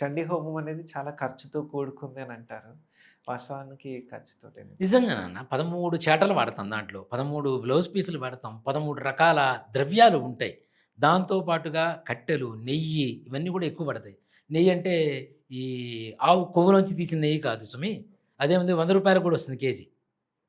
చండీ హోమం అనేది చాలా ఖర్చుతో కూడుకుంది అని అంటారు. వాస్తవానికి ఖర్చుతో నిజంగా నాన్న పదమూడు చేటలు వాడతాం దాంట్లో. పదమూడు బ్లౌజ్ పీసులు వాడతాం. పదమూడు రకాల ద్రవ్యాలు ఉంటాయి. దాంతో పాటుగా కట్టెలు నెయ్యి ఇవన్నీ కూడా ఎక్కువ పడతాయి. నెయ్యి అంటే ఈ ఆవు కొవ్వులోంచి తీసిన నెయ్యి కాదు సుమి. అదేముంది వంద రూపాయలు కూడా వస్తుంది కేజీ.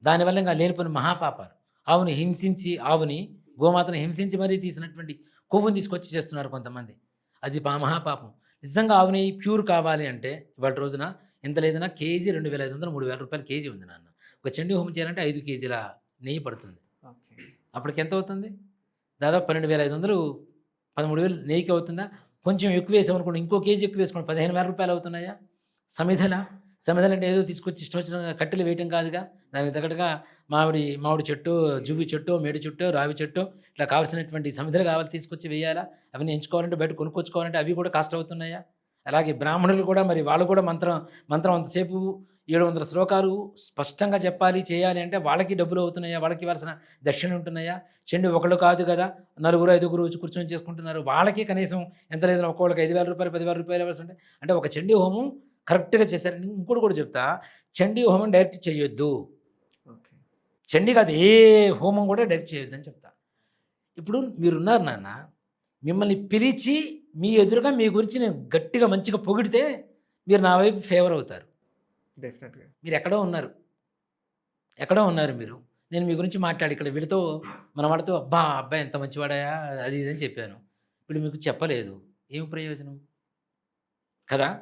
దానివల్ల ఇంకా లేనిపోయిన మహాపాపాలు. ఆవుని హింసించి ఆవుని గోమాతను హింసించి మరీ తీసినటువంటి కొవ్వుని తీసుకొచ్చి చేస్తున్నారు కొంతమంది. అది పా మహాపాపం. నిజంగా ఆవు నెయ్యి ప్యూర్ కావాలి అంటే ఇవాళ రోజున ఎంత లేదన్నా కేజీ రెండు వేల ఐదు వందలు మూడు వేల రూపాయలు కేజీ ఉంది నాన్న. ఒక చండీ హోమం చేయాలంటే ఐదు కేజీల నెయ్యి పడుతుంది. అప్పటికి ఎంత అవుతుంది? దాదాపు పన్నెండు వేల ఐదు వందలు పదమూడు వేలు నెయ్యికి అవుతుందా? కొంచెం ఎక్కువ వేసామనుకోండి ఇంకో కేజీ ఎక్కువ వేసుకోండి పదిహేను వేల రూపాయలు అవుతున్నాయా? సమిధల? సమాధానం అంటే ఏదో తీసుకొచ్చి ఇష్టం వచ్చిన కట్టెలు వేయటం కాదుగా. దానికి తగ్గట్టుగా మామిడి మామిడి చెట్టు జువ్వి చెట్టు మేడి చెట్టు రావి చెట్టు ఇట్లా కావాల్సినటువంటి సమిధలు కావాలి తీసుకొచ్చి వేయాలా? అవన్నీ ఎంచుకోవాలంటే బయట కొనుక్కొచ్చుకోవాలంటే అవి కూడా కాస్ట్ అవుతున్నాయా? అలాగే బ్రాహ్మణులు కూడా మరి వాళ్ళు కూడా మంత్రం మంత్రం అంతసేపు ఏడు వందల శ్లోకాలు స్పష్టంగా చెప్పాలి చేయాలి అంటే వాళ్ళకి డబ్బులు అవుతున్నాయా? వాళ్ళకి ఇవ్వాల్సిన దక్షిణ ఉంటున్నాయా? చెండు ఒకళ్ళు కాదు కదా నలుగురు ఐదుగురు వచ్చి కూర్చొని చేసుకుంటున్నారు. వాళ్ళకి కనీసం ఎంత లేదని ఒక్కొక్కరికి ఐదు వేల రూపాయలు పదివేల రూపాయలు ఇవ్వాల్సి అంటే ఒక చండీ హోమం కరెక్ట్గా చేశారు. ఇంకోటి కూడా చెప్తా. చండీ హోమం డైరెక్ట్ చేయొద్దు. ఓకే. చండీ కాదు ఏ హోమం కూడా డైరెక్ట్ చేయొద్దు అని చెప్తా. ఇప్పుడు మీరున్నారు నాన్న మిమ్మల్ని పిలిచి మీ ఎదురుగా మీ గురించి నేను గట్టిగా మంచిగా పొగిడితే మీరు నా వైపు ఫేవర్ అవుతారు. డెఫినెట్గా. మీరు ఎక్కడో ఉన్నారు. ఎక్కడో ఉన్నారు మీరు. నేను మీ గురించి మాట్లాడి ఇక్కడ వీళ్ళతో మన వాడితో అబ్బా అబ్బాయి ఎంత మంచివాడాయా అది ఇది అని చెప్పాను. వీళ్ళు మీకు చెప్పలేదు. ఏం ప్రయోజనం? కదా?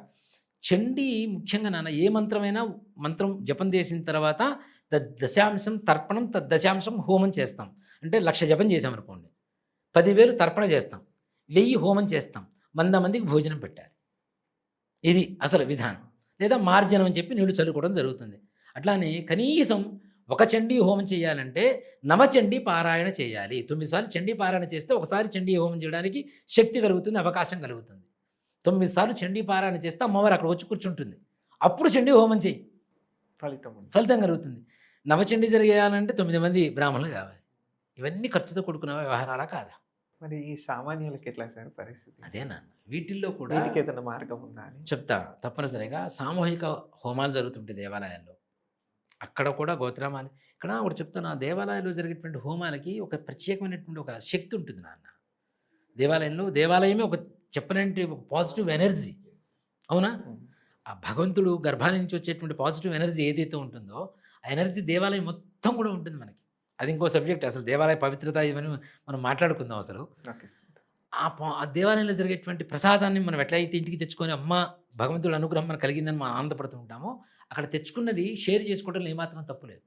చండీ ముఖ్యంగా నాన్న ఏ మంత్రమైనా మంత్రం జపం చేసిన తర్వాత దశాంశం తర్పణం తద్ దశాంశం హోమం చేస్తాం. అంటే లక్ష జపం చేసామనుకోండి పదివేలు తర్పణ చేస్తాం. వెయ్యి హోమం చేస్తాం. వంద మందికి భోజనం పెట్టాలి. ఇది అసలు విధానం. లేదా మార్జనం అని చెప్పి నీళ్ళు చల్లుకోవడం జరుగుతుంది. అట్లానే కనీసం ఒక చండీ హోమం చేయాలంటే నవచండీ పారాయణ చేయాలి. తొమ్మిది సార్లు చండీ పారాయణ చేస్తే ఒకసారి చండీ హోమం చేయడానికి శక్తి కలుగుతుంది అవకాశం కలుగుతుంది. తొమ్మిది సార్లు చండీ పారాయణ చేస్తే అమ్మవారు అక్కడ వచ్చి కూర్చుంటుంది. అప్పుడు చండీ హోమం చేయి ఫలితం ఫలితం కలుగుతుంది. నవచండీ జరిగేయాలంటే తొమ్మిది మంది బ్రాహ్మణులు కావాలి. ఇవన్నీ ఖర్చుతో కూడుకున్న వ్యవహారాలా కాదా? మరి ఈ సామాన్యులకి ఎట్లా సార్ పరిస్థితి? అదే నాన్న. వీటిల్లో కూడా వీటికి ఏదైనా మార్గం ఉందా అని? చెప్తా. తప్పనిసరిగా సామూహిక హోమాలు జరుగుతుంటాయి దేవాలయాల్లో. అక్కడ కూడా గోత్రామాలు. ఇక్కడ ఒకటి చెప్తాను ఆ దేవాలయాల్లో జరిగేటువంటి హోమాలకి ఒక ప్రత్యేకమైనటువంటి ఒక శక్తి ఉంటుంది నాన్న. దేవాలయంలో దేవాలయమే ఒక చెప్పలేంటి ఒక పాజిటివ్ ఎనర్జీ అవునా? ఆ భగవంతుడు గర్భాల నుంచి వచ్చేటువంటి పాజిటివ్ ఎనర్జీ ఏదైతే ఉంటుందో ఆ ఎనర్జీ దేవాలయం మొత్తం కూడా ఉంటుంది మనకి. అది ఇంకో సబ్జెక్ట్ అసలు దేవాలయ పవిత్రత ఇవన్నీ మనం మాట్లాడుకుందాం అసలు. ఆ దేవాలయంలో జరిగేటువంటి ప్రసాదాన్ని మనం ఎట్లయితే ఇంటికి తెచ్చుకొని అమ్మ భగవంతుడి అనుగ్రహం మనకు కలిగిందని మనం ఆనందపడుతూ ఉంటామో అక్కడ తెచ్చుకున్నది షేర్ చేసుకోవడంలో ఏమాత్రం తప్పులేదు.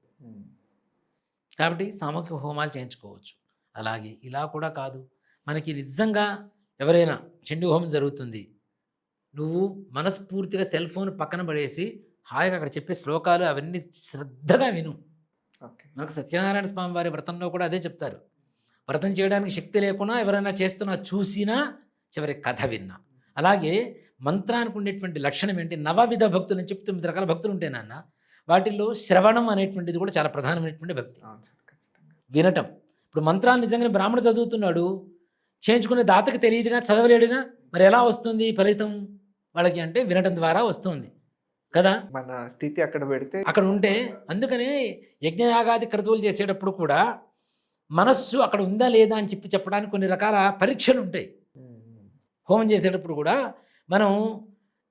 కాబట్టి సామూహిక హోమాలు చేయించుకోవచ్చు. అలాగే ఇలా కూడా కాదు. మనకి నిజంగా ఎవరైనా చండీ హోమం జరుగుతుంది. నువ్వు మనస్ఫూర్తిగా సెల్ ఫోన్ పక్కన పడేసి హాయిగా అక్కడ చెప్పే శ్లోకాలు అవన్నీ శ్రద్ధగా విను. ఓకే. మనకు సత్యనారాయణ స్వామి వారి వ్రతంలో కూడా అదే చెప్తారు. వ్రతం చేయడానికి శక్తి లేకున్నా ఎవరైనా చేస్తున్నా చూసినా చివరి కథ విన్నా. అలాగే మంత్రానికి ఉండేటువంటి లక్షణం ఏంటి? నవవిధ భక్తులు అని చెప్పి తొమ్మిది రకాల భక్తులు ఉంటాయి నాన్న. వాటిల్లో శ్రవణం అనేటువంటిది కూడా చాలా ప్రధానమైనటువంటి భక్తి. వినటం. ఇప్పుడు మంత్రాలు నిజంగానే బ్రాహ్మణుడు చదువుతున్నాడు. చేయించుకునే దాతకి తెలియదుగా చదవలేడుగా? మరి ఎలా వస్తుంది ఫలితం? వాళ్ళకి అంటే వినటం ద్వారా వస్తుంది. కదా? మన స్థితి అక్కడ పెడితే అక్కడ ఉంటే అందుకనే యజ్ఞయాగాది క్రతువులు చేసేటప్పుడు కూడా మనస్సు అక్కడ ఉందా లేదా అని చెప్పి చెప్పడానికి కొన్ని రకాల పరీక్షలు ఉంటాయి. హోమం చేసేటప్పుడు కూడా మనం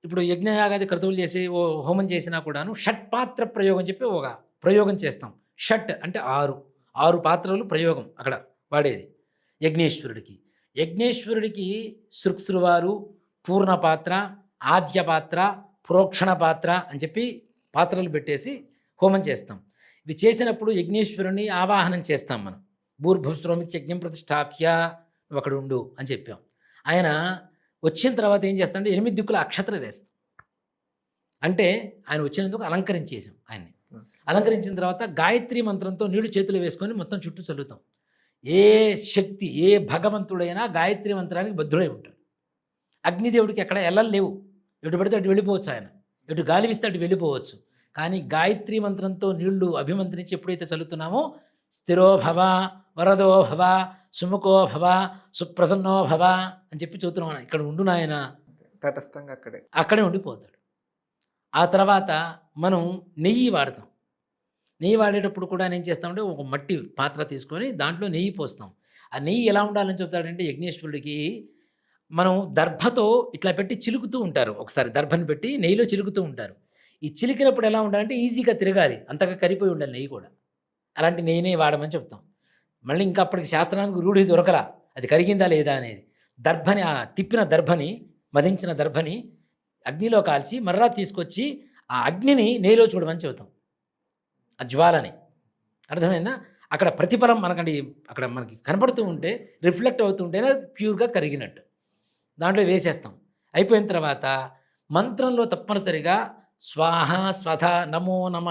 ఇప్పుడు యజ్ఞయాగాది క్రతువులు చేసి ఓ హోమం చేసినా కూడాను షట్ పాత్ర ప్రయోగం చెప్పి ఒక ప్రయోగం చేస్తాం. షట్ అంటే ఆరు. ఆరు పాత్రలు ప్రయోగం అక్కడ వాడేది యజ్ఞేశ్వరుడికి. యజ్ఞేశ్వరుడికి పాత్ర ఆద్య పాత్ర ప్రోక్షణ పాత్ర అని చెప్పి పాత్రలు పెట్టేసి హోమం చేస్తాం. ఇవి చేసినప్పుడు యజ్ఞేశ్వరుని ఆవాహనం చేస్తాం మనం. భూర్భుస్రోమిత్ యజ్ఞం ప్రతిష్టాప్య అక్కడ ఉండు అని చెప్పాం. ఆయన వచ్చిన తర్వాత ఏం చేస్తామంటే ఎనిమిది దిక్కుల అక్షతలు వేస్తాం. అంటే ఆయన వచ్చినందుకు అలంకరించేసాం ఆయన్ని. అలంకరించిన తర్వాత గాయత్రి మంత్రంతో నీళ్ళు చేతులు వేసుకొని మొత్తం చుట్టూ చల్లుతాం. ఏ శక్తి ఏ భగవంతుడైనా గాయత్రి మంత్రానికి బద్ధుడై ఉంటాడు. అగ్నిదేవుడికి ఎక్కడ ఎల్లలు లేవు. ఎటు పడితే అటు వెళ్ళిపోవచ్చు ఆయన. ఎటు గాలి వీస్తే అటు వెళ్ళిపోవచ్చు. కానీ గాయత్రి మంత్రంతో నీళ్ళు అభిమంత్రించి ఎప్పుడైతే చల్లుతున్నామో స్థిరో భవ వరదో భవ సుముఖో భవ సుప్రసన్నో భవ అని చెప్పి చూస్తున్నాం ఇక్కడ ఉండు నాయన. తటస్థంగా అక్కడే. అక్కడే ఉండిపోతాడు. ఆ తర్వాత మనం నెయ్యి వాడతాం. నెయ్యి వాడేటప్పుడు కూడా ఏం చేస్తామంటే ఒక మట్టి పాత్ర తీసుకొని దాంట్లో నెయ్యి పోస్తాం. ఆ నెయ్యి ఎలా ఉండాలని చెప్తాడంటే యజ్ఞేశ్వరుడికి మనం దర్భతో ఇట్లా పెట్టి చిలుకుతూ ఉంటారు. ఒకసారి దర్భని పెట్టి నెయ్యిలో చిలుకుతూ ఉంటారు. ఈ చిలికినప్పుడు ఎలా ఉండాలంటే ఈజీగా తిరగాలి. అంతగా కరిపోయి ఉండాలి నెయ్యి కూడా. అలాంటి నెయ్యినే వాడమని చెప్తాం. మళ్ళీ ఇంకా అప్పటికి శాస్త్రానికి రూఢి దొరకరా అది కరిగిందా లేదా అనేది. దర్భని ఆ తిప్పిన దర్భని మదించిన దర్భని అగ్నిలో కాల్చి మర్రా తీసుకొచ్చి ఆ అగ్నిని నెయ్యిలో చూడమని చెబుతాం. ఆ జ్వాలని. అర్థమైందా? అక్కడ ప్రతిఫలం మనకండి అక్కడ మనకి కనపడుతూ ఉంటే రిఫ్లెక్ట్ అవుతూ ఉంటేనే అది ప్యూర్గా కరిగినట్టు. దాంట్లో వేసేస్తాం. అయిపోయిన తర్వాత మంత్రంలో తప్పనిసరిగా స్వాహ స్వధ నమో నమ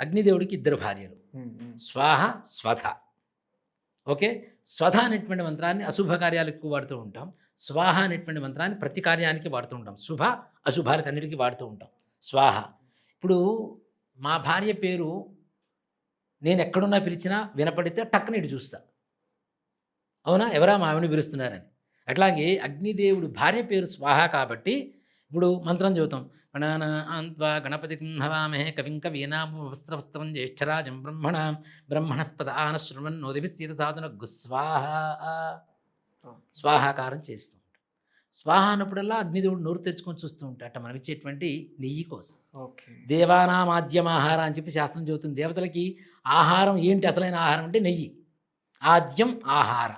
అగ్నిదేవుడికి ఇద్దరు భార్యలు. స్వాహ స్వధ. ఓకే? స్వధ అనేటువంటి మంత్రాన్ని అశుభ కార్యాలకు వాడుతూ ఉంటాం. స్వాహ అనేటువంటి మంత్రాన్ని ప్రతి కార్యానికి వాడుతూ ఉంటాం. శుభ అశుభాలకు అన్నిటికీ వాడుతూ ఉంటాం. స్వాహ. ఇప్పుడు మా భార్య పేరు నేను ఎక్కడున్నా పిలిచినా వినపడితే టక్కున ఇటు చూస్తా. అవునా? ఎవరా మా పిలుస్తున్నారని. అట్లాగే అగ్నిదేవుడు భార్య పేరు స్వాహ కాబట్టి ఇప్పుడు మంత్రం చదువుతాం. గణానా అంత్వా గణపతి హవామహే కవిం కవీనామస్త్రవస్తం జ్యేష్ఠరాజం బ్రహ్మణ బ్రహ్మణస్పద ఆనశృణన్ నోదిభిస్తీత సాధన గుస్వాహ. స్వాహాకారం చేస్తూ. స్వాహ అన్నప్పుడల్లా అగ్నిదేవుడు నోరు తెరుచుకొని చూస్తూ ఉంటాట మనం ఇచ్చేటువంటి నెయ్యి కోసం. ఓకే. దేవానామాద్యం ఆహారం అని చెప్పి శాస్త్రం చెబుతుంది. దేవతలకి ఆహారం ఏంటి? అసలైన ఆహారం అంటే నెయ్యి. ఆద్యం ఆహార.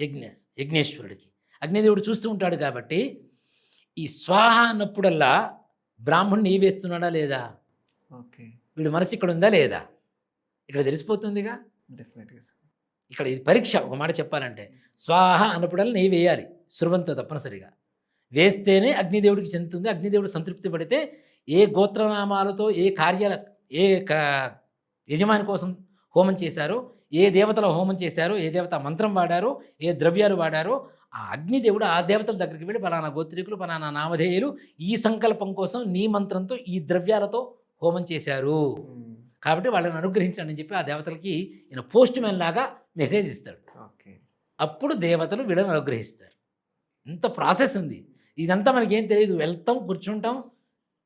యజ్ఞ యజ్ఞేశ్వరుడికి. అగ్నిదేవుడు చూస్తూ ఉంటాడు కాబట్టి ఈ స్వాహ అన్నప్పుడల్లా బ్రాహ్మణ్ నెయ్యి వేస్తున్నాడా లేదా? ఓకే. వీడి మనసు ఇక్కడ ఉందా లేదా? ఇక్కడ తెలిసిపోతుందిగా? డెఫినెట్గా ఇక్కడ ఇది పరీక్ష. ఒక మాట చెప్పాలంటే స్వాహ అన్నప్పుడల్లా నెయ్యి వేయాలి. సురవంతో తప్పనిసరిగా. వేస్తేనే అగ్నిదేవుడికి చెందుతుంది అగ్నిదేవుడు సంతృప్తి పడితే ఏ గోత్రనామాలతో ఏ కార్యాల ఏ క- యజమాని కోసం హోమం చేశారో ఏ దేవతల హోమం చేశారో ఏ దేవత మంత్రం వాడారో ఏ ద్రవ్యాలు వాడారో ఆ అగ్నిదేవుడు ఆ దేవతల దగ్గరికి వెళ్ళి పలానా గోత్రికులు పలానా నామధేయులు ఈ సంకల్పం కోసం నీ మంత్రంతో ఈ ద్రవ్యాలతో హోమం చేశారు. కాబట్టి వాళ్ళని అనుగ్రహించండి అని చెప్పి ఆ దేవతలకి ఈయన పోస్ట్ మ్యాన్ లాగా మెసేజ్ ఇస్తాడు. ఓకే. అప్పుడు దేవతలు వీళ్ళని అనుగ్రహిస్తారు. ఇంత ప్రాసెస్ ఉంది? ఇదంతా మనకేం తెలియదు వెళ్తాం కూర్చుంటాం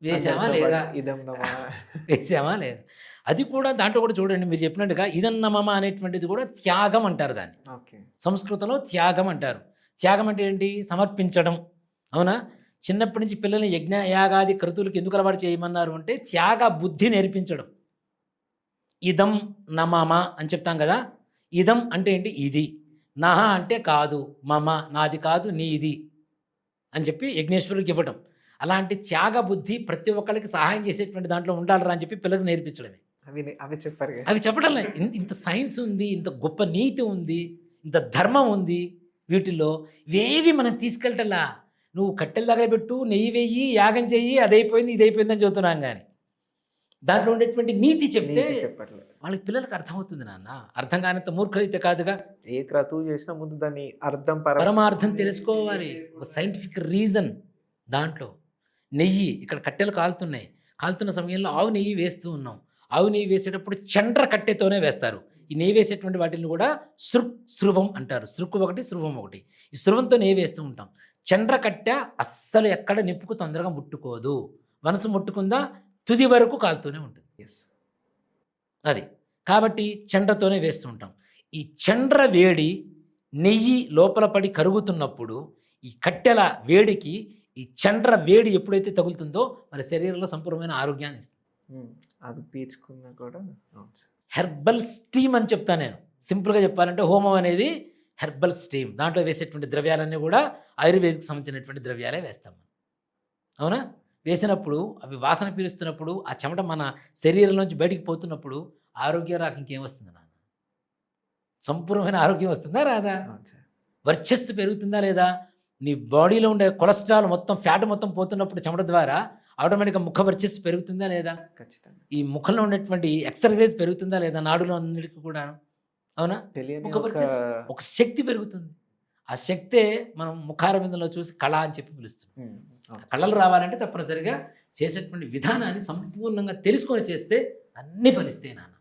వేసామా లేదా. వేసామా లేదా? అది కూడా దాంట్లో కూడా చూడండి మీరు చెప్పినట్టుగా ఇదన్నమమ అనేటువంటిది కూడా త్యాగం అంటారు దాన్ని. ఓకే. సంస్కృతంలో త్యాగం అంటారు. త్యాగం అంటే ఏంటి? సమర్పించడం. అవునా? చిన్నప్పటి నుంచి పిల్లల్ని యజ్ఞ యాగాది క్రతువులకు ఎందుకు అలవాటు చేయమన్నారు అంటే త్యాగ బుద్ధి నేర్పించడం. ఇదం నమమ అని చెప్తాం కదా? ఇదం అంటే ఏంటి? ఇది. నహ అంటే కాదు మమ నాది కాదు నీది అని చెప్పి యజ్ఞేశ్వరుడికి ఇవ్వడం అలాంటి త్యాగ బుద్ధి ప్రతి ఒక్కరికి సహాయం చేసేటువంటి దాంట్లో ఉండాలరా అని చెప్పి పిల్లలకు నేర్పించడమే. అవి అవి చెప్పారు అవి చెప్పడం ఇంత సైన్స్ ఉంది ఇంత గొప్ప నీతి ఉంది ఇంత ధర్మం ఉంది వీటిల్లో. ఇవేవి మనం తీసుకెళ్ళటలా నువ్వు కట్టెల దగ్గర పెట్టు నెయ్యి వెయ్యి యాగం చెయ్యి అదైపోయింది ఇది అయిపోయింది అని చెబుతున్నాం కానీ దాంట్లో ఉండేటువంటి నీతి చెప్తే చెప్పట్లేదు. వాళ్ళకి పిల్లలకు అర్థమవుతుంది నాన్న. అర్థం కానంత మూర్ఖులైతే కాదుగా. ఏ క్రతువు చేసినా ముందు దాన్ని అర్థం పర పరమార్థం తెలుసుకోవాలి. ఒక సైంటిఫిక్ రీజన్ దాంట్లో. నెయ్యి ఇక్కడ కట్టెలు కాలుతున్నాయి. కాలుతున్న సమయంలో ఆవు నెయ్యి వేస్తూ ఉన్నాం. ఆవు నెయ్యి వేసేటప్పుడు చండ్ర కట్టెతోనే వేస్తారు. ఈ నెయ్యి వేసేటువంటి వాటిని కూడా సృక్ శృవం అంటారు. సృక్కు ఒకటి శృవం ఒకటి. ఈ శృవంతో నెయ్యి వేస్తూ ఉంటాం. చండ్ర కట్టె అస్సలు ఎక్కడ నిప్పుకు తొందరగా ముట్టుకోదు. మనసు ముట్టుకుందా? తుది వరకు కాలుతూనే ఉంటుంది. ఎస్ అది. కాబట్టి చండ్రతోనే వేస్తూ ఉంటాం ఈ చండ్ర వేడి నెయ్యి లోపల పడి కరుగుతున్నప్పుడు ఈ కట్టెల వేడికి ఈ చండ్ర వేడి ఎప్పుడైతే తగులుతుందో మన శరీరంలో సంపూర్ణమైన ఆరోగ్యాన్ని ఇస్తుంది. అది పీల్చుకున్నా కూడా హెర్బల్ స్టీమ్ అని చెప్తాను నేను. సింపుల్గా చెప్పాలంటే హోమం అనేది హెర్బల్ స్టీమ్. దాంట్లో వేసేటువంటి ద్రవ్యాలన్నీ కూడా ఆయుర్వేదిక్ సంబంధించినటువంటి ద్రవ్యాలే వేస్తాం మనం. అవునా? వేసినప్పుడు అవి వాసన పీలుస్తున్నప్పుడు ఆ చెమట మన శరీరంలోంచి బయటికి పోతున్నప్పుడు ఆరోగ్యం రాక ఇంకేం వస్తుంది నాన్న? సంపూర్ణమైన ఆరోగ్యం వస్తుందా రాదా? వర్చస్సు పెరుగుతుందా లేదా? నీ బాడీలో ఉండే కొలెస్ట్రాల్ మొత్తం ఫ్యాట్ మొత్తం పోతున్నప్పుడు చెమట ద్వారా ఆటోమేటిక్గా ముఖ వర్చస్సు పెరుగుతుందా లేదా? ఖచ్చితంగా. ఈ ముఖంలో ఉన్నటువంటి ఎక్సర్సైజ్ పెరుగుతుందా లేదా నాడులో అన్నిటికీ కూడా? అవునా? ఒక శక్తి పెరుగుతుంది. ఆ శక్తే మనం ముఖారవిందంలో చూసి కళ అని చెప్పి పిలుస్తాం ఉమ్, అవును. కళలు రావాలంటే తప్పనిసరిగా చేసేటువంటి విధానాన్ని సంపూర్ణంగా తెలుసుకొని చేస్తే అన్నీ ఫలిస్తాయి నాన్న